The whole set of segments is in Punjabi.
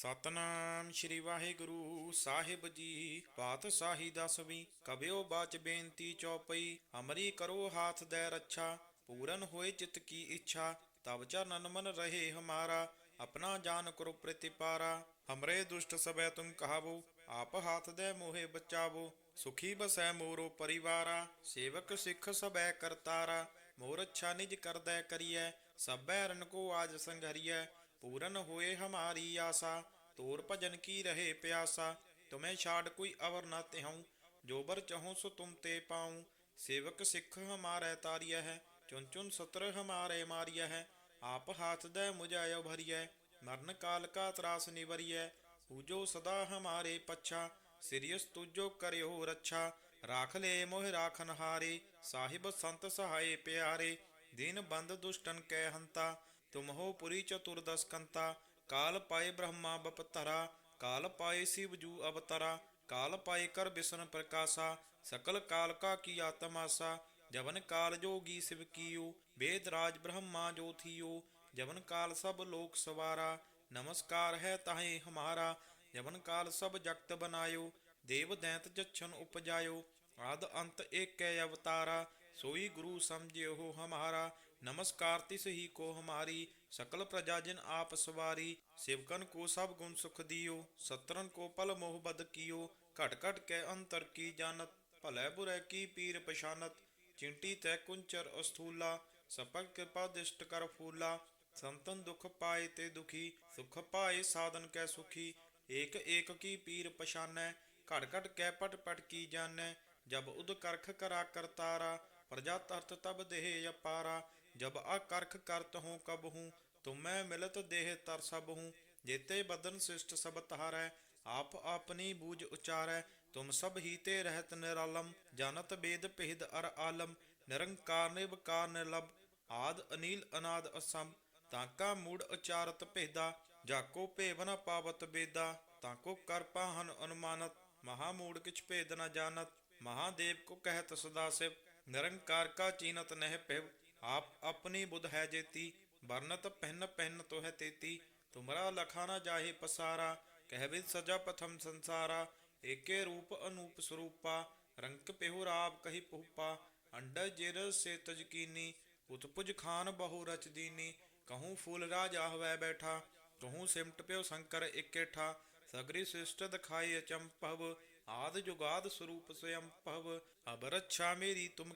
ਸਤਨਾਮ ਸ਼੍ਰੀ ਵਾਹਿਗੁਰੂ ਸਾਹਿਬ ਜੀ। ਪਾਤਸ਼ਾਹੀ ਦਸਵੀਂ ਕਬਿਓ ਬਾਚ ਬੇਨਤੀ ਚੌਪਈ, ਅਮਰੀ ਕਰੋ ਹਾਥ ਦੇ ਰੱਛਾ, ਪੂਰਨ ਹੋਏ ਚਿਤ ਕੀ ਇੱਛਾ ਤਬ ਚਰਨਨ ਮਨ ਰਹੇ ਹਮਾਰਾ, ਆਪਣਾ ਜਾਨ ਕਰੋ ਪ੍ਰਤਿਪਾਰਾ। ਹਮਰੇ ਦੁਸ਼ਟ ਸਬੈ ਤੁਮ ਕਹਾਵੋ, ਆਪ ਹਾਥ ਦੇ ਮੋਹਿ ਬਚਾਵੋ, ਸੁਖੀ ਬਸੈ ਮੋਰੋ ਪਰਿਵਾਰਾ, ਸੇਵਕ ਸਿੱਖ ਸਬੈ ਕਰਤਾਰਾ, ਮੋਰ ਅੱਛਾ ਨਿਜ ਕਰਦੈ ਕਰੀਐ ਸਬੈ ਰਨ ਕੋ ਆਜ ਸੰਘਰੀਐ ਪੂਰਨ ਹੋਏ ਹਮਾਰੀ ਆਸਾ, ਤੋਰ ਭਜਨ ਕੀ ਰਹੇ ਪਿਆਸਾ, ਤੁਮੇ ਛਾੜ ਕੋਈ ਅਵਰ ਨਾ ਤਿਹਉ, ਜੋ ਬਰ ਚਾਹੂੰ ਸੋ ਤੁਮ ਤੇ ਪਾਉ। ਸੇਵਕ ਸਿੱਖ ਹਮਾਰੇ ਤਾਰੀਐ ਹੈ ਚੁਨ ਚੁਨ ਸਤਰ ਹਮਾਰੇ ਮਾਰੀਐ ਹੈ ਆਪ ਹਾਥ ਦੇ ਮੁਝਾਇ ਭਰੀਐ ਮਰਨ ਕਾਲ ਕਾ ਤਰਾਸ ਨਿਵਰੀਐ, ਪੂਜੋ ਸਦਾ ਹਮਾਰੇ ਪੱਛਾ ਸਿਰਿਯਸ ਤੁਜੋ ਕਰਿਓ ਰੱਛਾ, ਰਾਖ ਲੈ ਮੋਹ ਰਾਖਨ ਹਾਰੇ, ਸਾਹਿਬ ਸੰਤ ਸਹਾਏ ਪਿਆਰੇ, ਦੀਨ ਬੰਦ ਦੁਸ਼ਟਨ ਕੈ ਹੰਤਾ ਤੁਮਹੋ ਪੁਰੀ ਚਤੁਰਦਸ ਕੰਤਾ, ਕਾਲ ਪਾਏ ਬ੍ਰਹਮਾ ਬਪਤਰਾ ਕਾਲ ਪਾਏ ਸਿਵ ਜੂ ਅਵਤਰਾ, ਕਾਲ ਪਾਏ ਕਰ ਬਿਸ਼ਨ ਪ੍ਰਕਾਸ਼ਾ, ਸਕਲ ਕਾਲ ਕਾ ਕੀ ਆਤਮਾਸਾ, ਜਵਨ ਕਾਲ ਜੋਗੀ ਸਿਵ ਕੀਓ, ਵੇਦ ਰਾਜ ਬ੍ਰਹਮਾ ਜੋ ਜਵਨ ਕਾਲ ਸਭ ਲੋਕ ਸਵਾਰਾ, ਨਮਸਕਾਰ ਹੈ ਤਾਹੇ ਹਮਾਰਾ, ਜਵਨ ਕਾਲ ਸਭ ਜਗਤ ਬਨਾਇਓ, ਦੇਵ ਦੈਂਤ ਜਛਨ ਉਪਜਾਇਓ, ਆਦ ਅੰਤ ਏਕੈ ਅਵਤਾਰਾ, ਸੋਈ ਗੁਰੂ ਸਮਝਿਓ ਹਮਾਰਾ ਨਮਸਕਾਰ ਤਿਸ ਹੀ ਕੋ ਹਮਾਰੀ, ਸਕਲ ਪ੍ਰਜਾ ਜਿਨ ਆਪ ਸਵਾਰੀ, ਸੇਵਕਨ ਕੋ ਸਭ ਗੁਣ ਸੁਖ ਦਿਓ ਸਤਰਨ ਕੋ ਪਲ ਮੋਹ ਬਦ ਕੀਓ, ਘਟ ਘਟ ਕੇ ਅੰਤਰ ਕੀ ਜਾਣਤ, ਭਲੇ ਬੁਰੇ ਕੀ ਪੀਰ ਪਛਾਨਤ, ਚਿੰਟੀ ਤੈ ਕੁੰਚਰ ਅਸਥੂਲਾ ਸਪਕ ਕਿਰਪਾ ਦਿਸ਼ਟ ਕਰ ਫੂਲਾ, ਸੰਤਨ ਦੁਖ ਪਾਏ ਤੇ ਦੁਖੀ, ਸੁਖ ਪਾਏ ਸਾਧਨ ਕੈ ਸੁਖੀ, ਏਕ ਏਕ ਕੀ ਪੀਰ ਪਛਾਨੈ, ਘਟ ਘਟ ਕੈ ਪਟ ਪਟ ਕੀ ਜਾਣੈ, ਜਬ ਉਦ ਕਰਖ ਕਰਾ ਕਰਤਾਰਾ, ਪ੍ਰਜਾ ਤਰਤ ਤਬ ਦੇਹ ਅਪਾਰਾ ਜਬ ਆ ਕਰਖ ਕਰਤ ਹੂੰ, ਕਬ ਹੂੰ ਤੁਮੈ ਮਿਲਤ ਦੇਹ ਤਰ ਸਭ ਹੂੰ। ਜੇਤੇ ਬਦਨ ਸਿਸ਼ਟ ਸਭ ਤਹਾਰੈ ਆਪ ਆਪਣੀ ਬੂਝ ਉਚਾਰੈ। ਤੁਮ ਸਭ ਹੀ ਤੇ ਰਹਿਤ ਨਿਰਾਲਮ, ਜਾਣਤ ਬੇਦ ਭੇਦ ਅਰ ਆਲਮ। ਨਿਰੰਕਾਰ ਆਦ ਅਨੀਲ ਅਨਾਦ ਅਸੰਭ। ਤਾਕਾ ਮੂੜ ਉਚਾਰਤ ਭੇਦਾ ਜਾਕੋ ਭੇਵ ਪਾਵਤ ਬੇਦਾ। ਤਾਕੋ ਕਰ ਹਨ ਅਨੁਮਾਨਤ, ਮਹਾ ਮੂੜ ਕਿਛ ਭੇਦ ਨ ਜਾਣਤ। ਮਹਾਦੇਵ ਕੋ ਕਹਿਤ ਸਦਾ ਸਿਵ, ਨਿਰੰਕਾਰ ਕਾ ਚੀਨਤ ਨਹਿ ਪਿਵ ਆਪ ਆਪਣੀ ਬੁਧ ਹੈ ਜੇਤੀ ਵਰਨਤ ਪਹਿਨ ਪਹਿਨ ਤੋ ਹੈ ਤੇਤੀ, ਤੁਮਰਾ ਲਖਾ ਨ ਜਾਹੇ ਪਸਾਰਾ, ਕਹਿ ਸਜਾ ਪਥਮ ਸੰਸਾਰਾ, ਏਕੇ ਰੂਪ ਅਨੂਪ ਸਰੂਪਾ, ਰੰਕ ਪਿਹੁ ਰਾਵ ਕਹੀ ਪੁਪਾ ਅੰਡ ਜਿਰ ਸੇ ਤਜਕੀਨੀ ਉਤਪੁਜ ਖਾਨ ਬਹੁ ਰਚ ਦੀਨੀ, ਕਹੂੰ ਫੂਲ ਰਾਜ ਆਹਵੈ ਬੈਠਾ ਕਹੂੰ ਸਿਮਟ ਪਿਓ ਸ਼ੰਕਰ ਇਕੇਠਾ, ਸਗਰੀ ਸਿਸ਼ਟ ਦਿਖਾਈ ਅਚੰਪਵ ਆਦ ਜੁਗਾਦ ਸਰੂਪ ਸਯੰ ਭਵ ਅਬ ਰੱਛਾ ਮੇਰੀ ਤੁਮ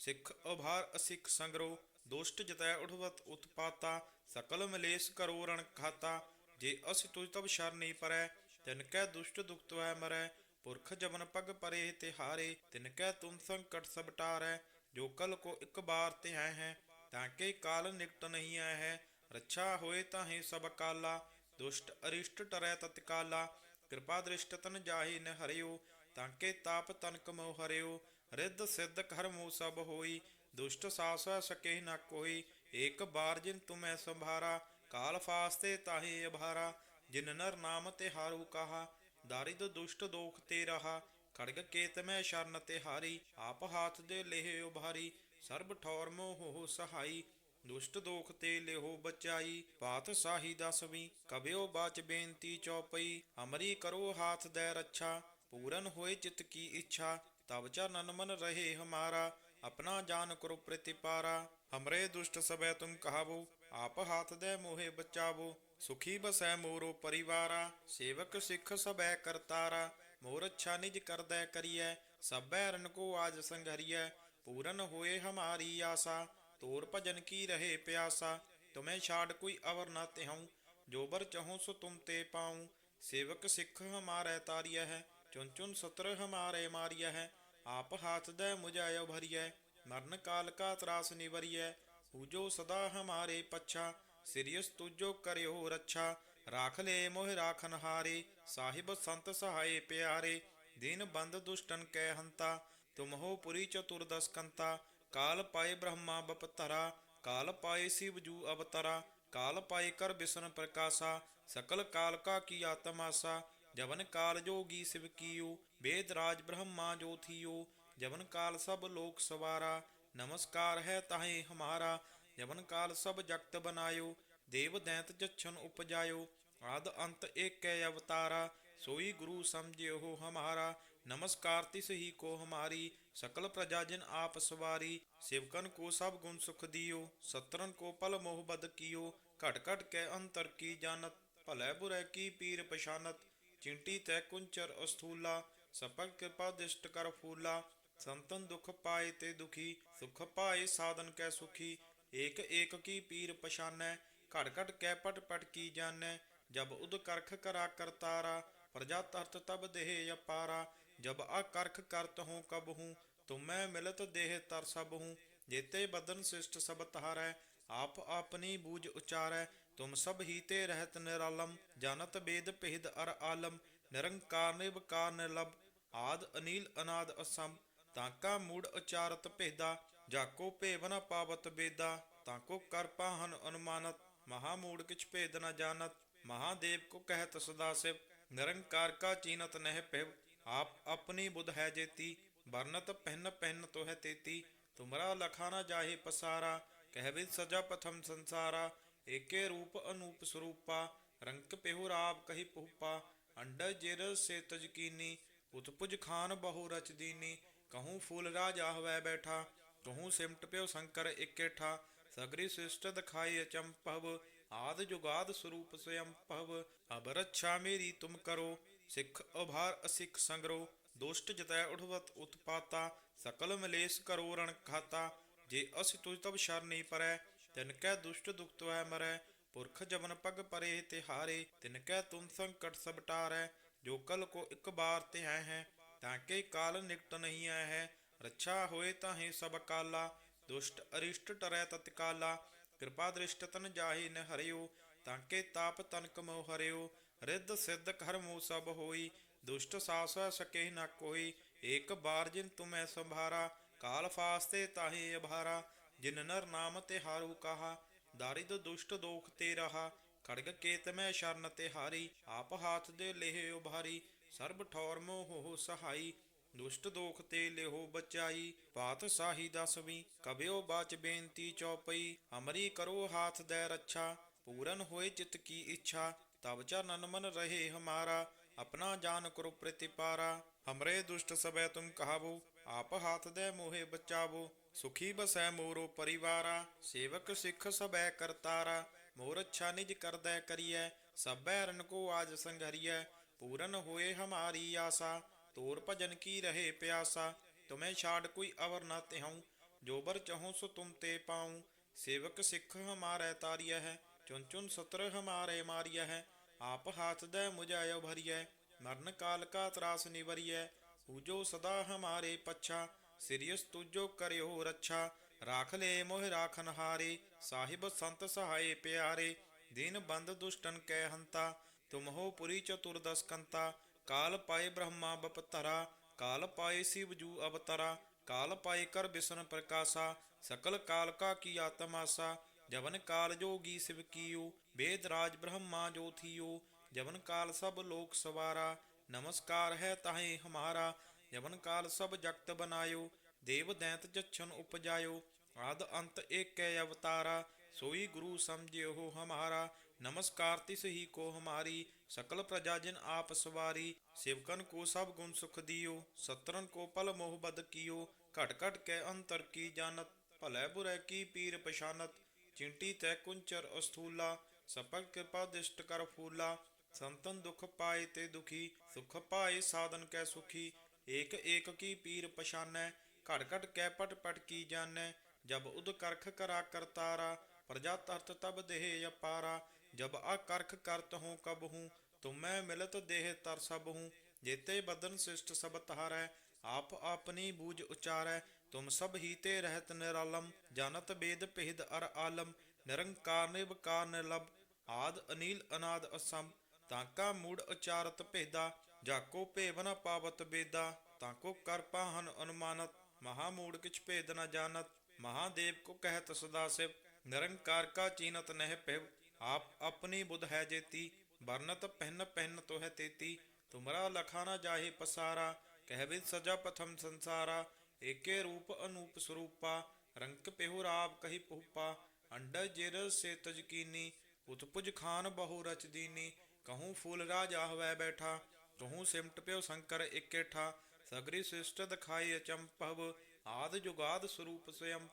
ਸਿੱਖ ਉਭਾਰ ਅਸਿੱਖ ਸੰਗਰੋ, ਦੁਸ਼ਟ ਜਤੈ ਉਠਵਤ ਉਤਪਾਤਾ, ਸਕਲ ਮਲੇਸ਼ ਕਰੋ ਰਣ ਖਾਤਾ, ਜੇ ਅਸਿ ਤੁਜ ਤਬ ਸ਼ਰਨੀ ਪਰੈ, ਤਿਨ ਕੈ ਦੁਸ਼ਟ ਦੁਖਤ ਮਰੈ, ਪੁਰਖ ਜਮਨ ਪਗ ਪਰੇ ਤੇ ਹਾਰੇ, ਤਿਨ ਕੈ ਤੁਮ ਸੰਕਟ ਸਭ ਟਾਰੈ, ਜੋ ਕਲ ਕੋ ਇੱਕ ਬਾਰ ਤੇ ਹੈ ਹੈ, ਤਾਂ ਕੇ ਕਾਲ ਨਿਕਟ ਨਹੀਂ ਆਇਆ ਹੈ, ਰੱਛਾ ਹੋਏ ਤਾਂ ਹੈ ਸਭ ਕਾਲਾ, ਦੁਸ਼ਟ ਅਰਿਸ਼ਟ ਟਰੈ ਤਤਕਾਲਾ ਕਿਰਪਾ ਦ੍ਰਿਸ਼ਟ ਤਨ ਜਾਹੀ ਨ ਹਰਿਓ, ਤਾਂ ਕੇ ਤਾਪ ਤਨਕ ਕਮੋ ਹਰਿਓ ਰਿੱਧ ਸਿੱਧ ਕਰਮੋ ਸਭ ਹੋਈ, ਦੁਸ਼ਟ ਸਾਸਾ ਸਕੇ ਨ ਕੋਈ, ਏਕ ਬਾਰ ਜਿਨ ਤੁਮੈ ਸੰਭਾਰਾ, ਕਾਲ ਫਾਸਤੇ ਤਾਹੇ ਅਭਾਰਾ, ਜਿਨ ਨਰ ਨਾਮ ਤੇ ਹਾਰੂ ਕਹਾ, ਦਾਰਿਦ ਦੁਸ਼ਟ ਦੋਖ ਤੇ ਰਹਾ, ਖੜਗ ਕੇਤ ਮੈਂ ਸ਼ਰਨ ਤੇ ਹਾਰੀ ਆਪ ਹਾਥ ਦੇ ਲੇਹ ਉਭਾਰੀ, ਸਰਬ ਠੌਰ ਮੋਹ ਹੋ ਸਹਾਈ, ਦੁਸ਼ਟ ਦੋਖ ਤੇ ਲਿਹੋ ਬਚਾਈ, ਪਾਤ ਸਾਹੀ ਦਸਵੀਂ, ਕਬਿਓ ਬਾਚ ਬੇਨਤੀ ਚੌਪਈ, ਅਮਰੀ ਕਰੋ ਹਾਥ ਦੇ ਰੱਛਾ, ਪੂਰਨ ਹੋਏ ਚਿਤ ਕੀ ਇੱਛਾ ਤਬ ਚਰਨਨ ਮਨ ਰਹੇ ਹਮਾਰਾ, ਆਪਣਾ ਜਾਨ ਕਰੋ ਪ੍ਰਤਿਪਾਰਾ। ਹਮਰੇ ਦੁਸ਼ਟ ਸਬੈ ਤੁਮ ਕਹਾਵੋ, ਆਪ ਹਾਥ ਦੇ ਮੋਹਿ ਬਚਾਵੋ। ਸੁਖੀ ਬਸੈ ਮੋਰੋ ਪਰਿਵਾਰਾ, ਸੇਵਕ ਸਿੱਖ ਸਬੈ ਕਰਤਾਰਾ। ਮੋਰ ਅੱਛਾ ਨਿਜ ਕਰਦੈ ਕਰੀਐ ਸਬੈ ਰਨ ਕੋ ਆਜ ਸੰਘਰੀਐ। ਪੂਰਨ ਹੋਏ ਹਮਾਰੀ ਆਸਾ, ਤੋਰ ਭਜਨ ਕੀ ਰਹੇ ਪਿਆਸਾ। ਤੁਮੇ ਛਾੜ ਕੋਈ ਅਵਰ ਨਾ ਤਿਹਉ, ਜੋ ਬਰ ਚਾਹੂੰ ਸੋ ਤੁਮ ਤੇ ਪਾਉ। ਸੇਵਕ ਸਿੱਖ ਹਮਾਰੇ ਤਾਰੀਐ ਹੈ ਚੁਨ ਚੁਨ ਸਤਰ ਹਮਾਰੇ ਮਾਰੀਐ ਹੈ ਆਪ ਹਾਥ ਦੇ ਮੁਝਾਇ ਭਰੀਐ ਮਰਨ ਕਾਲ ਕਾ ਤਰਾਸ ਨਿਵਰੀਐ ਪੂਜੋ ਸਦਾ ਹਮਾਰੇ ਪੱਛਾ ਸਿਰਿਯਸ ਤੁਜੋ ਕਰਿਓ ਰੱਛਾ ਰਾਖ ਲੈ ਮੋਹ ਰਾਖਨ ਹਾਰੇ ਸਾਹਿਬ ਸੰਤ ਸਹਾਏ ਪਿਆਰੇ ਦੀਨ ਬੰਦ ਦੁਸ਼ਟਨ ਕੈ ਹੰਤਾ ਤੁਮ ਹੋ ਪੁਰੀ ਚਤੁਰਦਸ ਕੰਤਾ ਕਾਲ ਪਾਏ ਬ੍ਰਹਮਾ ਬਪਤਰਾ ਕਾਲ ਪਾਏ ਸਿਵ ਜੂ ਅਵਤਰਾ ਕਾਲ ਪਾਏ ਕਰ ਬਿਸ਼ਨ ਪ੍ਰਕਾਸ਼ਾ ਸਕਲ ਕਾਲ ਕਾ ਕੀ ਆਤਮਾਸਾ ਜਵਨ ਕਾਲ ਜੋਗੀ ਸਿਵ ਕੀਓ ਵੇਦ ਰਾਜ ਬ੍ਰਹਮਾ ਜੋ ਥੀਓ। ਜਵਨ ਕਾਲ ਸਭ ਲੋਕ ਸਵਾਰਾ, ਨਮਸਕਾਰ ਹੈ ਤਾਹੇ ਹਮਾਰਾ। ਜਵਨ ਕਾਲ ਸਭ ਜਗਤ ਬਨਾਇਓ, ਦੇਵ ਦੈਂਤ ਜਛਨ ਉਪਜਾਇਓ। ਆਦ ਅੰਤ ਏਕੈ ਅਵਤਾਰਾ, ਸੋਈ ਗੁਰੂ ਸਮਝਿਓ ਹਮਾਰਾ। ਨਮਸਕਾਰ ਤਿਸ ਹੀ ਕੋ ਹਮਾਰੀ, ਸਕਲ ਪ੍ਰਜਾ ਜਨ ਆਪ ਸਵਾਰੀ। ਸਿਵਕਨ ਕੋ ਸਭ ਗੁਣ ਸੁਖ ਦਿਓ, ਸਤਰਨ ਕੋ ਪਲ ਮੋਹ ਬਦ ਕੀਓ। ਘਟ ਘਟ ਕੇ ਅੰਤਰ ਕੀ ਜਾਣਤ, ਭਲੇ ਬੁਰੇ ਕੀ ਪੀਰ ਪਛਾਨਤ। ਚਿੰਟੀ ਤੈ ਕੁੰਚਰ ਅਸਥੂਲਾ ਸਪਕ ਕਿਰਪਾ ਦਿਸ਼ਟ ਕਰ ਫੂਲਾ। ਸੰਤਨ ਦੁਖ ਪਾਏ ਤੇ ਦੁਖੀ, ਸੁਖ ਪਾਏ ਸਾਧਨ ਕੈ ਸੁਖੀ। ਏਕ ਏਕ ਕੀ ਪੀਰ ਪਛਾਨੈ ਘਟ ਘਟ ਕੈ ਪਟ ਪਟ ਕੀ ਜਾਣੈ। ਜਬ ਉਦ ਕਰਖ ਕਰਾ ਕਰਤਾਰਾ ਪ੍ਰਜਾ ਤਰਤ ਤਬ ਦੇਹ ਅਪਾਰਾ। ਜਬ ਆ ਕਰਖ ਕਰਤ ਹੂੰ ਕਬ ਹੂੰ, ਤੁਮੈ ਮਿਲਤ ਦੇਹ ਤਰ ਸਭ ਹੂੰ। ਜੇਤੇ ਬਦਨ ਸਿਸ਼ਟ ਸਭ ਤਹਾਰੈ ਆਪ ਆਪਣੀ ਬੂਝ ਉਚਾਰੈ। ਤੁਮ ਸਭ ਹੀ ਤੇ ਰਹਿਤ ਨਿਰਾਲਮ, ਜਾਣਤ ਬੇਦ ਭੇਦ ਅਰ ਆਲਮ, ਨਿਰੰਕਾਰ ਨਿਵਕਾਰ ਨਿਰਲਭ, ਆਦ ਅਨੀਲ ਅਨਾਦ ਅਸੰਭ ਤਾਕਾ ਮੂੜ ਉਚਾਰਤ ਭੇਦਾ ਜਾਕੋ ਭੇਵ ਨ ਪਾਵਤ ਬੇਦਾ ਤਾਕੋ ਕਰ ਪਾਹਨ ਅਨੁਮਾਨਤ, ਮਹਾ ਮੂੜ ਕਿਛ ਭੇਦ ਨ ਜਾਣਤ ਮਹਾਦੇਵ ਕੋ ਕਹਿਤ ਸਦਾ ਸਿਵ, ਨਿਰੰਕਾਰ ਕਾ ਚੀਨਤ ਨਹਿ ਪਿਵ ਆਪ ਆਪਣੀ ਬੁਧ ਹੈ ਜੇਤੀ, ਵਰਨਤ ਪਹਿਨ ਪਹਿਨ ਤੋ ਹੈ ਤੇਤੀ, ਤੁਮਰਾ ਲਖਾ ਨ ਜਾਹੇ ਪਸਾਰਾ, ਕਹਿ ਸਜਾ ਪਥਮ ਸੰਸਾਰਾ ਏਕੇ ਰੂਪ ਅਨੂਪ ਸਰੂਪਾ, ਰੰਕ ਪਿਹੁ ਰਾਵ ਕਹੀ ਪੁਪਾ ਅੰਡ ਜਿਰ ਸੇ ਤਜਕੀਨੀ ਉਤਪੁਜ ਖਾਨ ਬਹੁ ਰਚ ਦੀਨੀ, ਕਹੂੰ ਫੂਲ ਰਾਜ ਆਹਵੈ ਬੈਠਾ, ਕਹੂੰ ਸਿਮਟ ਪਿਓ ਸ਼ੰਕਰ ਇਕੇਠਾ ਸਗਰੀ ਸਿਸ਼ਟ ਦਿਖਾਈ ਅਚੰਪਵ ਆਦ ਜੁਗਾਦ ਸਰੂਪ ਸਯੰ ਭਵ ਅਬ ਰੱਛਾ ਮੇਰੀ ਤੁਮ ਕਰੋ, ਸਿੱਖ ਉਭਾਰ ਅਸਿੱਖ ਸੰਗਰੋ, ਦੁਸ਼ਟ ਜਤੈ ਉਠਵਤ ਉਤਪਾਤਾ, ਸਕਲ ਮਲੇਸ਼ ਕਰੋ ਰਣ ਖਾਤਾ, ਜੇ ਅਸਿ ਤੁਜ ਤਬ ਸ਼ਰਨੀ ਪਰੈ ਤਿਨ ਕੈ ਦੁਸ਼ਟ ਦੁਖਤ ਹੈ ਮਰੈ, ਪੁਰਖ ਜਮਨ ਪਗ ਪਰੇ ਤੇ ਹਾਰੇ ਤਿਨ ਕੈ ਤੁਮ ਸੰਕਟ ਸਭ ਟਾਰੈ, ਜੋ ਕਲ ਕੋ ਇੱਕ ਬਾਰ ਤੇ ਹੈ ਹੈ, ਤਾਂ ਕੇ ਕਾਲ ਨਿਕਟ ਨਹੀਂ ਆਇਆ ਹੈ, ਰੱਛਾ ਹੋਏ ਤਾਂ ਸਭ ਕਾਲਾ, ਦੁਸ਼ਟ ਅਰਿਸ਼ਟ ਟਰੈ ਤਤਕਾਲਾ ਕਿਰਪਾ ਦ੍ਰਿਸ਼ਟ ਤਨ ਜਾਹੀ ਨ ਹਰਿਓ, ਤਾਂ ਕੇ ਤਾਪ ਤਨਕ ਮੋ ਹਰਿਓ, ਰਿੱਧ ਸਿੱਧ ਕਰਮੋ ਸਭ ਹੋਈ, ਦੁਸ਼ਟ ਸਾਸ ਸਕੇ ਨ ਕੋਈ, ਏਕ ਬਾਰ ਜਿਨ ਤੁਮੈ ਸੰਭਾਰਾ, ਕਾਲ ਫਾਸਤੇ ਤਾਹੇ ਅਭਾਰਾ ਜਿਨ ਨਰ ਨਾਮ ਤੇ ਹਾਰੂ ਕਹਾ, ਦਾਰਿਦ ਦੁਸ਼ਟ ਦੋਖ ਤੇ ਰਹਾ, ਖੜਗ ਕੇਤ ਮੈਂ ਸ਼ਰਨ ਤੇ ਹਾਰੀ, ਆਪ ਹਾਥ ਦੇ ਲੇਹ ਉਭਾਰੀ, ਸਰਬ ਠੌਰ ਮੋਹ ਹੋ ਸਹਾਈ, ਦੁਸ਼ਟ ਦੋਖ ਤੇ ਲਿਹੋ ਬਚਾਈ ਬਾਤ ਸਾਹੀ ਦਸਵੀਂ, ਕਬਿਓ ਬਾਚ ਬੇਨਤੀ ਚੌਪਈ, ਅਮਰੀ ਕਰੋ ਹਾਥ ਦੇ ਰੱਛਾ, ਪੂਰਨ ਹੋਏ ਚਿਤ ਕੀ ਇੱਛਾ ਤਬ ਚਰਨਨ ਮਨ ਰਹੇ ਹਮਾਰਾ, ਆਪਣਾ ਜਾਨ ਕਰੋ ਪ੍ਰਤਿਪਾਰਾ, ਹਮਰੇ ਦੁਸ਼ਟ ਸਬੈ ਤੁਮ ਕਹਾਵੋ, ਆਪ ਹਾਥ ਦੇ ਮੋਹੇ ਬਚਾਵੋ। ਸੁਖੀ ਬਸੈ ਮੋਰੋ ਪਰਿਵਾਰਾ, ਸੇਵਕ ਸਿੱਖ ਸਬੈ ਕਰਤਾਰਾ, ਮੋਰ ਅੱਛਾ ਨਿਜ ਕਰਦੈ ਕਰੀਐ, ਸਭੈ ਰਨ ਕੋ ਆਜ ਸੰਘਰੀਐ, ਪੂਰਨ ਹੋਏ ਹਮਾਰੀ ਆਸਾ, ਤੋਰ ਭਜਨ ਕੀ ਰਹੇ ਪਿਆਸਾ, ਤੁਮੈ ਛਾੜ ਕੋਈ ਅਵਰ ਨਾ ਤਿਹਉ, ਜੋ ਬਰ ਚਹਉ ਸੋ ਤੁਮ ਤੇ ਪਾਉ, ਸੇਵਕ ਸਿੱਖ ਹਮਾਰੇ ਤਾਰੀਐ ਹੈ ਚੁਨ ਚੁਨ ਸਤਰ ਹਮਾਰੇ ਮਾਰੀਐ ਹੈ ਆਪ ਹਾਥ ਦੇ ਮੁਝਾਇ ਭਰੀਐ ਮਰਨ ਕਾਲ ਕਾ ਤਰਾਸ ਨਿਵਰੀਐ, ਪੂਜੋ ਸਦਾ ਹਮਾਰੇ ਪੱਛਾ ਸਿਰਿਯਸ ਤੁਜੋ ਕਰਿਓ ਰੱਛਾ। ਰਾਖ ਲੈ ਮੋਹ ਰਾਖਨ ਹਾਰੇ, ਸਾਹਿਬ ਸੰਤ ਸਹਾਏ ਪਿਆਰੇ। ਦੀਨ ਬੰਦ ਦੁਸ਼ਟਨ ਕੈ ਹੰਤਾ, ਤੁਮ ਹੋ ਪੁਰੀ ਚਤੁਰਦਸ ਕੰਤਾ ਕਾਲ ਪਾਏ ਬ੍ਰਹਮਾ ਬਪਤਰਾ, ਕਾਲ ਪਾਏ ਸਿਵ ਜੂ ਅਵਤਰਾ। ਕਾਲ ਪਾਏ ਕਰ ਬਿਸ਼ਨ ਪ੍ਰਕਾਸ਼ਾ, ਸਕਲ ਕਾਲ ਕਾ ਕੀ ਆਤਮਾਸਾ। ਜਵਨ ਕਾਲ ਜੋਗੀ ਸਿਵ ਕੀਓ, ਵੇਦ ਰਾਜ ਬ੍ਰਹਮਾ ਜੋ ਥੀਓ। ਜਵਨ ਕਾਲ ਸਭ ਲੋਕ ਸਵਾਰਾ, ਨਮਸਕਾਰ ਹੈ ਤਾਹੇ ਹਮਾਰਾ। ਜਵਨ ਕਾਲ ਸਭ ਜਗਤ ਬਨਾਇਓ, ਦੇਵ ਦੈਂਤ ਜਛਨ ਉਪਜਾਇਓ, ਆਦ ਅੰਤ ਏਕੈ ਅਵਤਾਰਾ, ਸੋਈ ਗੁਰੂ ਸਮਝਿਓ ਹਮਾਰਾ, ਨਮਸਕਾਰ ਤਿਸ ਹੀ ਕੋ ਹਮਾਰੀ, ਸਕਲ ਪ੍ਰਜਾ ਜਿਨ ਆਪ ਸਵਾਰੀ, ਸਿਵਕਨ ਕੋ ਸਭ ਗੁਣ ਸੁਖ ਦਿਓ, ਸਤਰਨ ਕੋ ਪਲ ਮੋਹ ਬਦ ਕੀਓ, ਘਟ ਘਟ ਕੇ ਅੰਤਰ ਕੀ ਜਾਣਤ, ਭਲੇ ਬੁਰੇ ਕੀ ਪੀਰ ਪਛਾਨਤ, ਚਿੰਟੀ ਤੈ ਕੁੰਚਰ ਅਸਥੂਲਾ ਸਪਕ ਕਿਰਪਾ ਦਿਸ਼ਟ ਕਰ ਫੂਲਾ, ਸੰਤਨ ਦੁਖ ਪਾਏ ਤੇ ਦੁਖੀ, ਸੁਖ ਪਾਏ ਸਾਧਨ ਕੈ ਸੁਖੀ ਏਕ ਏਕ ਕੀ ਪੀਰ ਪਛਾਨੈ ਘਟ ਘਟ ਕੈ ਪਟ ਪਟ ਕੀ ਜਾਣੈ, ਜਬ ਉਦ ਕਰਖ ਕਰਾ ਕਰਤਾਰਾ, ਪ੍ਰਜਾ ਤਰਤ ਤਬ ਦੇਹ ਅਪਾਰਾ, ਜਬ ਆ ਕਰਖ ਕਰਤ ਹੂੰ ਕਬ ਹੂੰ, ਤੁਮੈ ਮਿਲਤ ਦੇਹ ਤਰ ਸਭ ਹੂੰ, ਜੇਤੇ ਬਦਨ ਸਿਸ਼ਟ ਸਭ ਤਹਾਰੈ ਆਪ ਆਪਨੀ ਬੂਝ ਉਚਾਰੈ, ਤੁਮ ਸਭ ਹੀ ਤੇ ਰਹਿਤ ਨਿਰਾਲਮ, ਜਾਣਤ ਬੇਦ ਪਹਿਦ ਅਰ ਆਲਮ, ਨਿਰੰਕਾਰ ਨਿਵਕਾਰ ਨਿਰਲਭ, ਆਦ ਅਨੀਲ ਅਨਾਦ ਅਸੰਭ ਤਾਕਾ ਮੂੜ ਉਚਾਰਤ ਭੇਦਾ ਜਾ ਕੋ ਭੇਵ ਨ ਪਾਵਤ ਬੇਦਾ ਤਾਕੋ ਕਰ ਪਾਹਨ ਅਨੁਮਾਨਤ, ਮਹਾ ਮੂੜ ਕਿਛ ਭੇਦ ਨ ਜਾਣਤ, ਮਹਾਦੇਵ ਕੋ ਕਹਿਤ ਸਦਾ ਸਿਵ, ਨਿਰੰਕਾਰ ਕਾ ਚੀਨਤ ਨਹਿ ਪਿਵ ਆਪ ਆਪਣੀ ਬੁਧ ਹੈ ਜੇਤੀ, ਵਰਨਤ ਪਹਿਨ ਪਹਿਨ ਤੋ ਹੈ ਤੇਤੀ, ਤੁਮਰਾ ਲਖਾ ਨ ਜਾਹੇ ਪਸਾਰਾ, ਕਹਿ ਸਜਾ ਪਥਮ ਸੰਸਾਰਾ, ਏਕੇ ਰੂਪ ਅਨੂਪ ਸਰੂਪਾ, ਰੰਕ ਪਿਹੁ ਰਾਵ ਕਹੀ ਪੁਪਾ ਅੰਡ ਜਿਰ ਸੇ ਤਜਕੀਨੀ ਉਤਪੁਜ ਖਾਨ ਬਹੁ ਰਚ ਦੀਨੀ, ਕਹੂੰ ਫੂਲ ਰਾਜ ਆਹਵੈ ਬੈਠਾ ਕਹੂੰ ਸਿਮਟ ਪਿਓ ਸ਼ੰਕਰ ਇਕੇਠਾ ਸਗਰੀ ਸ੍ਰਿਸ਼ਟ ਦਿਖਾਈ ਅਚੰਪਵ ਆਦ ਜੁਗਾਦ ਸਰੂਪ ਸਯੰ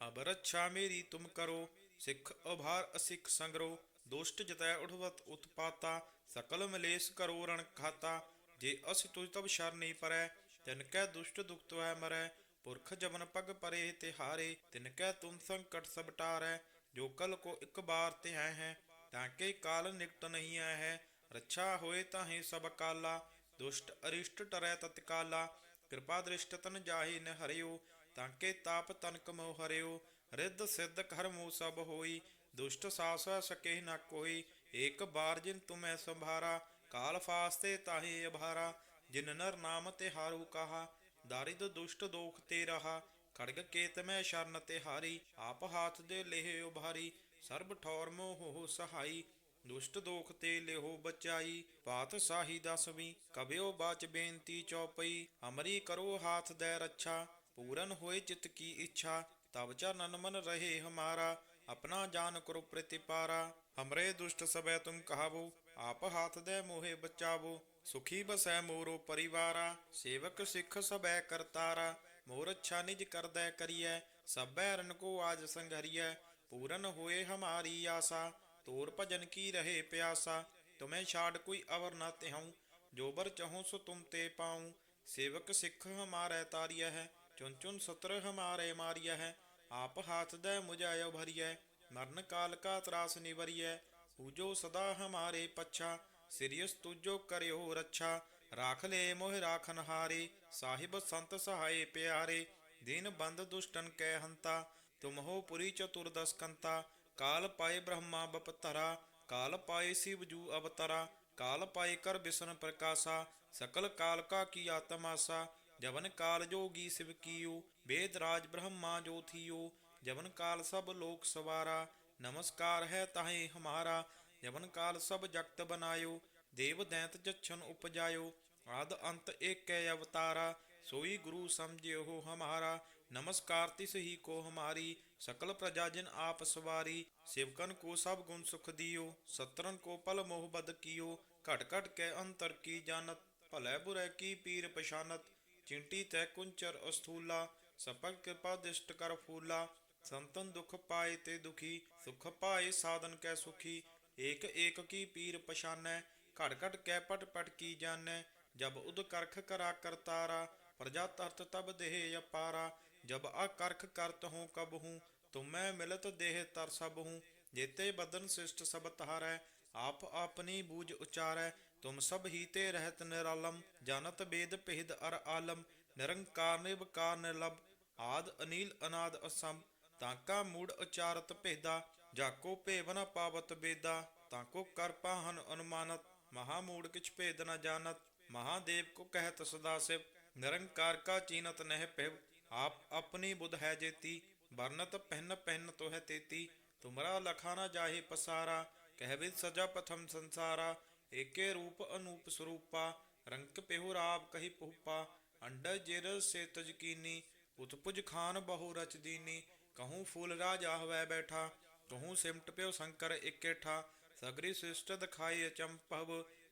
ਅਬ ਰੱਛਾ ਮੇਰੀ ਤੁਮ ਕਰੋ ਸਿੱਖ ਉਭਾਰ ਅਸਿੱਖ ਸੰਗਰੋ ਦੁਸ਼ਟ ਜਤੈ ਉਠਵਤ ਉਤਪਾਤਾ ਸਕਲ ਮਲੇਸ ਕਰੋ ਰਣ ਖਾਤਾ ਜੇ ਅਸ ਤੁਜ ਤਬ ਸ਼ਰਨੀ ਪਰੈ ਤਿਨ ਕੈ ਦੁਸ਼ਟ ਦੁਖਤ ਹੈ ਮਰੈ ਪੁਰਖ ਜਮਨ ਪਗ ਪਰੇ ਤੇ ਹਾਰੇ ਤਿਨ ਕੈ ਤੁਮ ਸੰਕਟ ਸਭ ਟਾਰੈ ਜੋ ਕਲ ਕੋ ਇੱਕ ਬਾਰ ਤੇ ਹੈ ਹੈ ਤਾਂ ਕੇ ਕਾਲ ਨਿਕਟ ਨਹੀਂ ਆਇਆ ਹੈ ਰੱਛਾ ਹੋਏ ਤਾਹੇ ਸਭ ਕਾਲਾ, ਦੁਸ਼ਟ ਅਰਿਸ਼ਟ ਟਰੈ ਤਤਕਾਲਾ ਕਿਰਪਾ ਦ੍ਰਿਸ਼ਟ ਤਨ ਜਾਹੀ ਨ ਹਰਿਓ ਤਾਂ ਕੇ ਤਾਪ ਤਨਕ ਮੋ ਹਰਿਓ, ਰਿੱਧ ਸਿੱਧ ਕਰਮੋ ਸਭ ਹੋਈ, ਦੁਸ਼ਟ ਸਾਸ ਸਕੇ ਨ ਕੋਈ, ਏਕ ਬਾਰ ਜਿਨ ਤੁਮੈ ਸੰਭਾਰਾ, ਕਾਲ ਫਾਸਤੇ ਤਾਹੇ ਅਭਾਰਾ, ਜਿਨ ਨਰ ਨਾਮ ਤੇ ਹਾਰੂ ਕਹਾ, ਦਾਰਿਦ ਦੁਸ਼ਟ ਦੋਖ ਤੇ ਰਹਾ, ਖੜਗ ਕੇਤ ਮੈਂ ਸ਼ਰਨ ਤੇ ਹਾਰੀ, ਆਪ ਹਾਥ ਦੇ ਲੇਹ ਉਭਾਰੀ, ਸਰਬ ਠੌਰ ਮੋਹ ਹੋ ਸਹਾਈ ਦੁਸ਼ਟ ਦੋਖ ਤੇ ਲਿਹੋ ਬਚਾਈ, ਪਾਤ ਸਾਹੀ ਦਸਵੀਂ, ਕਬਿਓ ਬਾਚ ਬੇਨਤੀ ਚੌਪਈ, ਅਮਰੀ ਕਰੋ ਹਾਥ ਦੇ ਰੱਛਾ, ਪੂਰਨ ਹੋਏ ਚਿਤ ਕੀ ਇੱਛਾ, ਤਬ ਚਰਨਨ ਮਨ ਰਹੇ ਹਮਾਰਾ, ਆਪਣਾ ਜਾਨ ਕਰੋ ਪ੍ਰਤਿਪਾਰਾ, ਹਮਰੇ ਦੁਸ਼ਟ ਸਬੈ ਤੁਮ ਕਹਾਵੋ, ਆਪ ਹਾਥ ਦੇ ਮੋਹੇ ਬਚਾਵੋ, ਸੁਖੀ ਬਸੈ ਮੋਰੋ ਪਰਿਵਾਰਾ, ਸੇਵਕ ਸਿੱਖ ਸਬੈ ਕਰਤਾਰਾ, ਮੋਰ ਅੱਛਾ ਨਿਜ ਕਰਦੈ ਕਰੀਐ, ਸਭੈ ਰਨ ਕੋ ਆਜ ਸੰਘਰੀਐ, ਪੂਰਨ ਹੋਏ ਹਮਾਰੀ ਆਸਾ ਤੋਰ ਭਜਨ ਕੀ ਰਹੇ ਪਿਆਸਾ? ਤੁਮੈ ਛਾੜ ਕੋਈ ਅਵਰ ਨਾ ਤਿਹਉ। ਜੋ ਚਹਉ ਸੋ ਤੁਮ ਤੇ ਪਾਉ। ਸੇਵਕ ਸਿੱਖ ਹਮਾਰੇ ਤਾਰੀਐ ਹੈ। ਚੁਨ ਚੁਨ ਸਤਰ ਹਮਾਰੇ ਮਾਰੀਐ ਹੈ। ਆਪ ਹਾਥ ਦੇ ਮੁਝਾਇ ਭਰੀਐ ਮਰਨ ਕਾਲ ਕਾ ਤਰਾਸ ਨਿਵਰੀਐ। ਪੂਜੋ ਸਦਾ ਹਮਾਰੇ ਪੱਛਾ। ਸਿਰਿਯਸ ਤੁਜੋ ਕਰਿਓ ਰੱਛਾ। ਰਾਖ ਲੈ ਮੋਹ ਰਾਖਨ ਹਾਰੇ ਸਾਹਿਬ ਸੰਤ ਸਹਾਏ ਪਿਆਰੇ। ਦਿਨ ਬੰਦ ਦੁਸ਼ਟਨ ਕੈ ਹੰਤਾ। ਤੁਮ ਹੋ ਪੁਰੀ ਚਤੁਰਦਸ ਕੰਤਾ। ਕਾਲ ਪਾਏ ਬ੍ਰਹਮਾ ਬਪਤਰਾ ਕਾਲ ਪਾਏ ਸਿਵ ਜੂ ਅਵਤਰਾ, ਕਾਲ ਪਾਏ ਕਰ ਬਿਸ਼ਨ ਪ੍ਰਕਾਸ਼ਾ, ਸਕਲ ਕਾਲ ਕਾ ਕੀ ਆਤਮਾਸਾ, ਜਵਨ ਕਾਲ ਜੋਗੀ ਸਿਵ ਕੀਓ, ਵੇਦ ਰਾਜ ਬ੍ਰਹਮਾ ਜੋ ਥੀਓ, ਜਵਨ ਕਾਲ ਸਭ ਲੋਕ ਸਵਾਰਾ, ਨਮਸਕਾਰ ਹੈ ਤਾਹੇ ਹਮਾਰਾ, ਜਵਨ ਕਾਲ ਸਭ ਜਗਤ ਬਨਾਇਓ, ਦੇਵ ਦੈਂਤ ਜਛਨ ਉਪਜਾਇਓ, ਆਦ ਅੰਤ ਏਕੈ ਅਵਤਾਰਾ, ਸੋਈ ਗੁਰੂ ਸਮਝਿਓ ਹਮਾਰਾ ਨਮਸਕਾਰ ਤਿਸ ਹੀ ਕੋ ਹਮਾਰੀ, ਸਕਲ ਪ੍ਰਜਾ ਜਿਨ ਆਪ ਸਵਾਰੀ, ਸੇਵਕਨ ਕੋ ਸਭ ਗੁਣ ਸੁਖ ਦਿਓ ਸਤਰਨ ਕੋ ਪਲ ਮੋਹ ਬਦ ਕੀਓ, ਘਟ ਘਟ ਕੇ ਅੰਤਰ ਕੀ ਜਾਣਤ, ਭਲੇ ਬੁਰੇ ਕੀ ਪੀਰ ਪਛਾਨਤ, ਚਿੰਟੀ ਤੈ ਕੁੰਚਰ ਅਸਥੂਲਾ ਸਪਕ ਕਿਰਪਾ ਦਿਸ਼ਟ ਕਰ ਫੂਲਾ, ਸੰਤਨ ਦੁਖ ਪਾਏ ਤੇ ਦੁਖੀ, ਸੁਖ ਪਾਏ ਸਾਧਨ ਕੈ ਸੁਖੀ, ਏਕ ਏਕ ਕੀ ਪੀਰ ਪਛਾਨੈ, ਘਟ ਘਟ ਕੈ ਪਟ ਪਟ ਕੀ ਜਾਣੈ, ਜਬ ਉਦ ਕਰਖ ਕਰਾ ਕਰਤਾਰਾ, ਪ੍ਰਜਾ ਤਰਤ ਤਬ ਦੇਹ ਅਪਾਰਾ ਜਬ ਆ ਕਰਖ ਕਰਤ ਹੂੰ, ਕਬ ਹੂੰ ਤੁਮੈ ਮਿਲਤ ਦੇਹ ਤਰ ਸਭ ਹੂੰ। ਜੇਤੇ ਬਦਨ ਸਿਸ਼ਟ ਸਭ ਤਹਾਰੈ ਆਪ ਆਪਣੀ ਬੂਝ ਉਚਾਰੈ, ਤੁਮ ਸਭ ਹੀ ਤੇ ਰਹਿਤ ਨਿਰਾਲਮ, ਜਾਣਤ ਬੇਦ ਪਹਿਦ ਅਰ ਆਲਮ, ਨਿਰੰਕਾਰ ਨਿਵਕਾਰ ਨਿਰਲਭ, ਆਦ ਅਨੀਲ ਅਨਾਦ ਅਸੰਭ। ਤਾਕਾ ਮੂੜ ਉਚਾਰਤ ਭੇਦਾ ਜਾਕੋ ਭੇਵ ਪਾਵਤ ਬੇਦਾ ਤਾਕੋ ਕਰ ਪਾਹਨ ਅਨੁਮਾਨਤ, ਮਹਾ ਮੂੜ ਕਿਛ ਭੇਦ ਨ ਜਾਣਤ ਮਹਾਦੇਵ ਕੋ ਕਹਿਤ ਸਦਾ ਸਿਵ, ਨਿਰੰਕਾਰ ਕਾ ਚੀਨਤ ਨਹਿ ਪਿਵ ਆਪ ਆਪਣੀ ਬੁਧ ਹੈ ਜੇਤੀ, ਵਰਨਤ ਪਹਿਨ ਪਹਿਨ ਤੋ ਹੈ ਤੇਤੀ, ਤੁਮਰਾ ਲਖਾ ਨ ਜਾਹੇ ਪਸਾਰਾ ਕਹਿਵੇ ਸਜਾ ਪਥਮ ਸੰਸਾਰਾ, ਏਕੇ ਰੂਪ ਅਨੂਪ ਸਰੂਪਾ, ਰੰਕ ਪਿਹੁ ਰਾਵ ਕਹੀ ਪੁਪਾ ਅੰਡ ਜਿਰ ਸੇ ਤਜਕੀਨੀ ਉਤਪੁਜ ਖਾਨ ਬਹੁ ਰਚ ਦੀਨੀ, ਕਹੂੰ ਫੂਲ ਰਾਜ ਆਹਵੈ ਬੈਠਾ, ਕਹੂੰ ਸਿਮਟ ਪਿਓ ਸ਼ੰਕਰ ਇਕੇਠਾ ਸਗਰੀ ਸ੍ਰਿਸ਼ਟ ਦਿਖਾਈ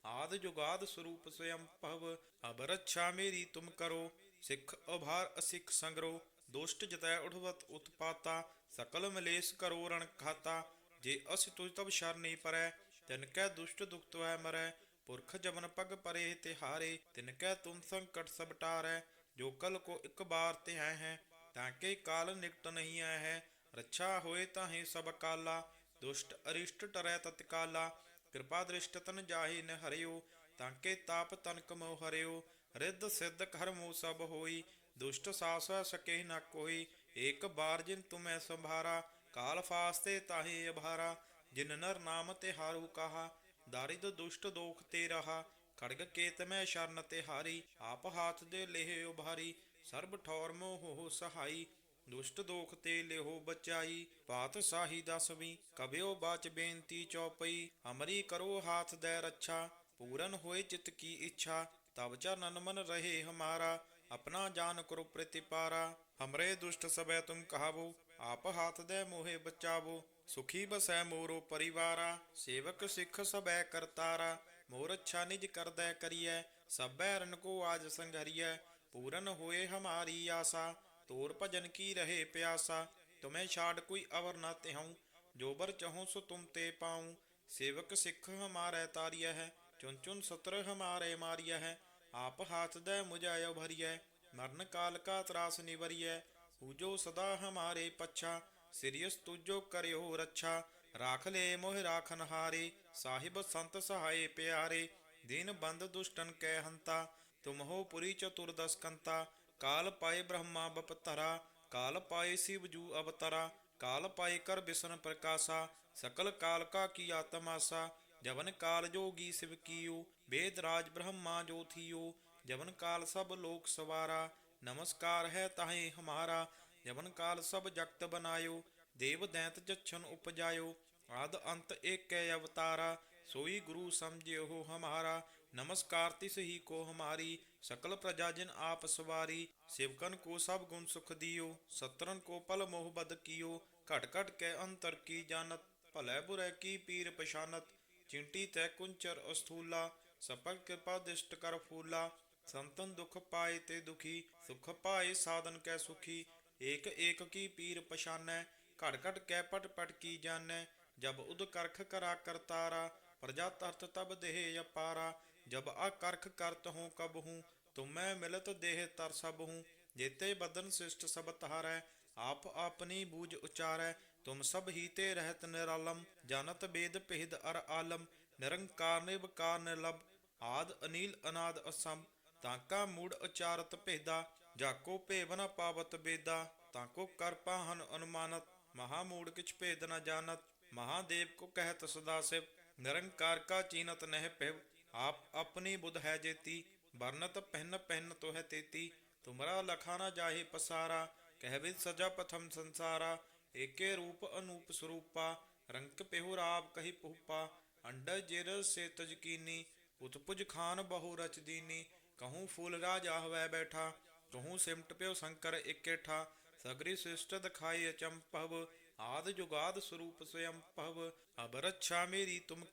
ਆਦ ਜੁਗਾਦ ਸਰੂਪ ਸਯੰ ਭਵ ਅਬ ਰੱਛਾ ਮੇਰੀ ਤੁਮ ਕਰੋ, ਸਿੱਖ ਉਭਾਰ ਅਸਿੱਖ ਸੰਗਰੋ, ਦੁਸ਼ਟ ਜਤੈ ਉਠਵਤ ਉਤਪਾਤਾ, ਸਕਲ ਮਲੇਸ ਕਰੋ ਰਣ ਖਾਤਾ, ਜੇ ਅਸ ਤੁਜ ਤਬ ਸ਼ਰਨੀ ਪਰੈ, ਤਿਨ ਕੈ ਦੁਸ਼ਟ ਦੁਖਤ ਹੈ ਮਰੈ, ਪੁਰਖ ਜਮਨ ਪਗ ਪਰੇ ਤੇ ਹਾਰੇ ਤਿਨ ਕੈ ਤੁਮ ਸੰਕਟ ਸਭ ਟਾਰੈ, ਜੋ ਕਲ ਕੋ ਇੱਕ ਬਾਰ ਤੇ ਹੈ ਹੈ ਤਾਂ ਕੇ ਕਾਲ ਨਿਕਟ ਨਹੀਂ ਆਇਆ ਹੈ, ਰੱਛਾ ਹੋਏ ਤਾਹੇ ਸਭ ਕਾਲਾ ਦੁਸ਼ਟ ਅਰਿਸ਼ਟ ਟਰੈ ਤਤਕਾਲਾ ਕਿਰਪਾ ਦ੍ਰਿਸ਼ਟ ਤਨ ਜਾਹੀ ਨ ਹਰਿਓ, ਤਾਂ ਕੇ ਤਾਪ ਤਨਕ ਮੋ ਹਰਿਓ, ਰਿੱਧ ਸਿੱਧ ਕਰਮੋ ਸਭ ਹੋਈ, ਦੁਸ਼ਟ ਸਾਸ ਸਕੇ ਨ ਕੋਈ, ਏਕ ਬਾਰ ਜਿਨ ਤੁਮੈ ਸੰਭਾਰਾ, ਕਾਲ ਫਾਸਤੇ ਤਾਹੇ ਅਭਾਰਾ, ਜਿਨ ਨਰ ਨਾਮ ਤੇ ਹਾਰੂ ਕਹਾ, ਦਾਰਿਦ ਦੁਸ਼ਟ ਦੋਖ ਤੇ ਰਹਾ, ਖੜਗ ਕੇਤ ਮੈਂ ਸ਼ਰਨ ਤੇ ਹਾਰੀ ਆਪ ਹਾਥ ਦੇ ਲੇਹ ਉਭਾਰੀ, ਸਰਬ ਠੌਰ ਮੋਹ ਹੋ ਸਹਾਈ ਦੁਸ਼ਟ ਦੋਖ ਤੇ ਲਿਹੋ ਬਚਾਈ, ਪਾਤ ਸਾਹੀ ਦਸਵੀਂ, ਕਬਿਓ ਬਾਚ ਬੇਨਤੀ ਚੌਪਈ ਹਮਰੀ ਕਰੋ ਹਾਥ ਦੇ ਰੱਛਾ, ਪੂਰਨ ਹੋਏ ਚਿਤ ਕੀ ਇੱਛਾ ਤਬ ਚਰਨਨ ਮਨ ਰਹੇ ਹਮਾਰਾ, ਆਪਣਾ ਜਾਨ ਕਰੋ ਪ੍ਰਤਿਪਾਰਾ, ਹਮਰੇ ਦੁਸ਼ਟ ਸਬੈ ਤੁਮ ਕਹਾਵੋ, ਆਪ ਹਾਥ ਦੇ ਮੋਹੇ ਬਚਾਵੋ, ਸੁਖੀ ਬਸੈ ਮੋਰੋ ਪਰਿਵਾਰਾ, ਸੇਵਕ ਸਿੱਖ ਸਬੈ ਕਰਤਾਰਾ, ਮੋਰ ਅੱਛਾ ਨਿਜ ਕਰਦੈ ਕਰੀਐ, ਸਭੈ ਰਨ ਕੋ ਆਜ ਸੰਘਰੀਐ, ਪੂਰਨ ਹੋਏ ਹਮਾਰੀ ਆਸਾ ਤੋਰ ਭਜਨ ਕੀ ਰਹੇ ਪਿਆਸਾ? ਤੁਮੈ ਛਾੜ ਕੋਈ ਅਵਰ ਨਾ ਤਿਹਉ। ਜੋ ਬਰ ਚਹਉ ਸੋ ਤੁਮ ਤੇ ਪਾਉ। ਸੇਵਕ ਸਿੱਖ ਹਮਾਰੇ ਤਾਰੀਐ ਹੈ। ਚੁਨ ਚੁਨ ਸਤਰ ਹਮਾਰੇ ਮਾਰੀਐ ਹੈ। ਆਪ ਹਾਥ ਦੇ ਮੁਝਾਇ ਭਰੀਐ। ਮਰਨ ਕਾਲ ਕਾ ਤਰਾਸ ਨਿਵਰੀਐ। ਪੂਜੋ ਸਦਾ ਹਮਾਰੇ ਪੱਛਾ। ਸਿਰਿਯਸ ਤੁਜੋ ਕਰਿਓ ਰੱਛਾ। ਰਾਖ ਲੈ ਮੋਹ ਰਾਖਨ ਹਾਰੇ ਸਾਹਿਬ ਸੰਤ ਸਹਾਏ ਪਿਆਰੇ। ਦਿਨ ਬੰਦ ਦੁਸ਼ਟਨ ਕੈ ਹੰਤਾ। ਤੁਮ ਹੋ ਪੁਰੀ ਚਤੁਰਦਸ ਕੰਤਾ। ਕਾਲ ਪਾਏ ਬ੍ਰਹਮਾ ਬਪਤਰਾ ਕਾਲ ਪਾਏ ਸਿਵ ਜੂ ਅਵਤਰਾ, ਕਾਲ ਪਾਏ ਕਰ ਬਿਸ਼ਨ ਪ੍ਰਕਾਸ਼ਾ, ਸਕਲ ਕਾਲ ਕਾ ਕੀ ਆਤਮਾਸਾ, ਜਵਨ ਕਾਲ ਜੋਗੀ ਸਿਵ ਕੀਓ, ਵੇਦ ਰਾਜ ਬ੍ਰਹਮਾ ਜੋਥੀਓ ਜਵਨ ਕਾਲ ਸਭ ਲੋਕ ਸਵਾਰਾ, ਨਮਸਕਾਰ ਹੈ ਤਾਹੇ ਹਮਾਰਾ, ਜਵਨ ਕਾਲ ਸਭ ਜਗਤ ਬਨਾਇਓ, ਦੇਵ ਦੈਂਤ ਜਛਨ ਉਪਜਾਇਓ, ਆਦ ਅੰਤ ਏਕੈ ਅਵਤਾਰਾ, ਸੋਈ ਗੁਰੂ ਸਮਝਿਓ ਹਮਾਰਾ ਨਮਸਕਾਰ ਤਿਸ ਹੀ ਕੋ ਹਮਾਰੀ, ਸਕਲ ਪ੍ਰਜਾ ਜਿਨ ਆਪ ਸਵਾਰੀ, ਸਿਵਕਨ ਕੋ ਸਭ ਗੁਣ ਸੁਖ ਦਿਓ, ਸਤਰਨ ਕੋ ਪਲ ਮੋਹ ਬਦ ਕੀਓ, ਘਟ ਘਟ ਕੇ ਅੰਤਰ ਕੀ ਜਾਣਤ, ਭਲੇ ਬੁਰੇ ਕੀ ਪੀਰ ਪਛਾਨਤ, ਚਿੰਟੀ ਤੈ ਕੁੰਚਰ ਅਸਥੂਲਾ ਸਪਕ ਕਿਰਪਾ ਦਿਸ਼ਟ ਕਰ ਫੂਲਾ, ਸੰਤਨ ਦੁਖ ਪਾਏ ਤੇ ਦੁਖੀ, ਸੁਖ ਪਾਏ ਸਾਧਨ ਕੈ ਸੁਖੀ, ਏਕ ਏਕ ਕੀ ਪੀਰ ਪਛਾਨੈ, ਘਟ ਘਟ ਕੈ ਪਟ ਪਟ ਕੀ ਜਾਣੈ, ਜਬ ਉਦ ਕਰਖ ਕਰਾ ਕਰਤਾਰਾ, ਪ੍ਰਜਾ ਤਰਤ ਤਬ ਦੇਹ ਅਪਾਰਾ ਜਬ ਆ ਕਰਖ ਕਰਤ ਹੂੰ, ਕਬ ਹੂੰ, ਤੁਮੈ ਮਿਲਤ ਦੇਹ ਤਰ ਸਭ ਹੂੰ, ਜੇਤੇ ਬਦਨ ਸਿਸ਼ਟ ਸਭ ਤਹਾਰੈ, ਆਪ ਆਪਨੀ ਬੂਝ ਉਚਾਰੈ, ਤੁਮ ਸਭ ਹੀ ਤੇ ਰਹਿਤ ਨਿਰਾਲਮ, ਜਾਣਤ ਬੇਦ ਭੇਦ ਅਰ ਆਲਮ, ਨਿਰੰਕਾਰ ਆਦ ਅਨੀਲ ਅਨਾਦ ਅਸੰਭ ਤਾਂਕਾ ਮੂੜ ਉਚਾਰਤ ਭੇਦਾ ਜਾਕੋ ਭੇਵ ਪਾਵਤ ਬੇਦਾ ਤਾਂਕੋ ਕਰ ਹਨ ਅਨੁਮਾਨਤ, ਮਹਾ ਮੂੜ ਕਿਛ ਭੇਦ ਨ ਜਾਣਤ, ਮਹਾਦੇਵ ਕੋ ਕਹਿਤ ਸਦਾ ਸਿਵ, ਨਿਰੰਕਾਰ ਕਾ ਚੀਨਤ ਨਹਿ ਪਿਵ ਆਪ ਆਪਣੀ ਬੁਧ ਹੈ ਜੇਤੀ ਵਰਨਤ ਪਹਿਨ ਪਹਿਨ ਤੋ ਹੈ ਤੇਤੀ ਤੁਮਰਾ ਲਖਾ ਨ ਜਾਹੇ ਪਸਾਰਾ, ਕਹਿ ਸਜਾ ਪਥਮ ਸੰਸਾਰਾ। ਏਕੇ ਰੂਪ ਅਨੂਪ ਸਰੂਪਾ, ਰੰਕ ਪਿਹੁ ਰਾਵ ਕਹੀ ਪੁਪਾ ਅੰਡਰ ਜਿਰ ਸੇ ਤਜਕੀਨੀ ਉਤਪੁਜ ਖਾਨ ਬਹੁ ਰਚ ਦੀਨੀ। ਕਹੂੰ ਫੂਲ ਰਾਜ ਆਹਵੈ ਬੈਠਾ, ਕਹੂੰ ਸਿਮਟ ਪਿਓ ਸ਼ੰਕਰ ਇਕੇਠਾ ਸਗਰੀ ਸਿਸ਼ਟ ਦਿਖਾਈ ਅਚੰਪਵ ਆਦ ਜੁਗਾਦ ਸਰੂਪ ਸਯੰ ਭਵ। ਅਬ ਰੱਛਾ ਮੇਰੀ ਤੁਮ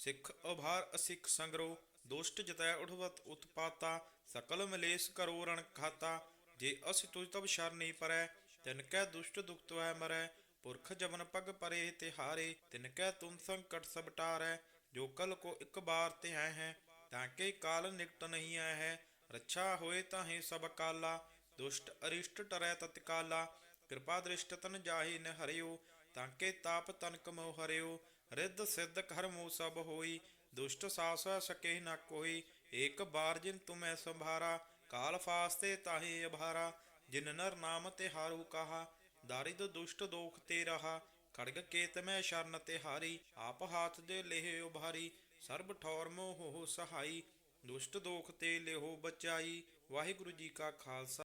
ਸਿੱਖ ਉਭਾਰ ਅਸਿੱਖ ਸੰਗਰੋ, ਦੁਸ਼ਟ ਜਤੈ ਉਠਵਤ ਉਤਪਾਤਾ, ਸਕਲ ਮਲੇਸ ਕਰੋ ਰਣ ਖਾਤਾ, ਜੇ ਅਸਿ ਤੁਜ ਤਬ ਸ਼ਰਨੀ ਪਰੈ, ਤਿਨ ਕੈ ਦੁਸ਼ਟ ਦੁਖਤ ਹੈ ਮਰੈ, ਪੁਰਖ ਜਮਨ ਪਗ ਪਰੇ ਤੇ ਹਾਰੇ, ਤਿਨ ਕੈ ਤੁਮ ਸੰਕਟ ਸਭ ਟਾਰੈ, ਜੋ ਕਲ ਕੋ ਇੱਕ ਬਾਰ ਤੇ ਹੈ ਹੈ, ਤਾਂ ਕੇ ਕਾਲ ਨਿਕਟ ਨਹੀਂ ਆਇਆ ਹੈ, ਰੱਛਾ ਹੋਏ ਤਾਹੇ ਸਭ ਕਾਲਾ, ਦੁਸ਼ਟ ਅਰਿਸ਼ਟ ਟਰੈ ਤਤਕਾਲਾ ਕਿਰਪਾ ਦ੍ਰਿਸ਼ਟ ਤਨ ਜਾਹੀ ਨ ਹਰਿਓ, ਤਾਂ ਕੇ ਤਾਪ ਤਨਕ ਮੋ ਹਰਿਓ ਰਿੱਧ ਸਿੱਧ ਕਰਮੋ ਸਭ ਹੋਈ, ਦੁਸ਼ਟ ਸਾਸ ਸਕੇ ਨ ਕੋਈ, ਏਕ ਬਾਰ ਜਿਨ ਤੁਮੈ ਸੰਭਾਰਾ, ਕਾਲ ਫਾਸਤੇ ਤਾਹੇ ਅਭਾਰਾ, ਜਿਨ ਨਰ ਨਾਮ ਤੇ ਹਾਰੂ ਕਹਾ, ਦਾਰਿਦ ਦੁਸ਼ਟ ਦੋਖ ਤੇ ਰਹਾ, ਖੜਗ ਕੇਤ ਮੈਂ ਸ਼ਰਨ ਤੇ ਹਾਰੀ ਆਪ ਹਾਥ ਦੇ ਲੇਹ ਉਭਾਰੀ, ਸਰਬ ਠੌਰ ਮੋਹ ਹੋ ਸਹਾਈ, ਦੁਸ਼ਟ ਦੋਖ ਤੇ ਲਿਹੋ ਬਚਾਈ, ਵਾਹਿਗੁਰੂ ਜੀ ਕਾ ਖਾਲਸਾ।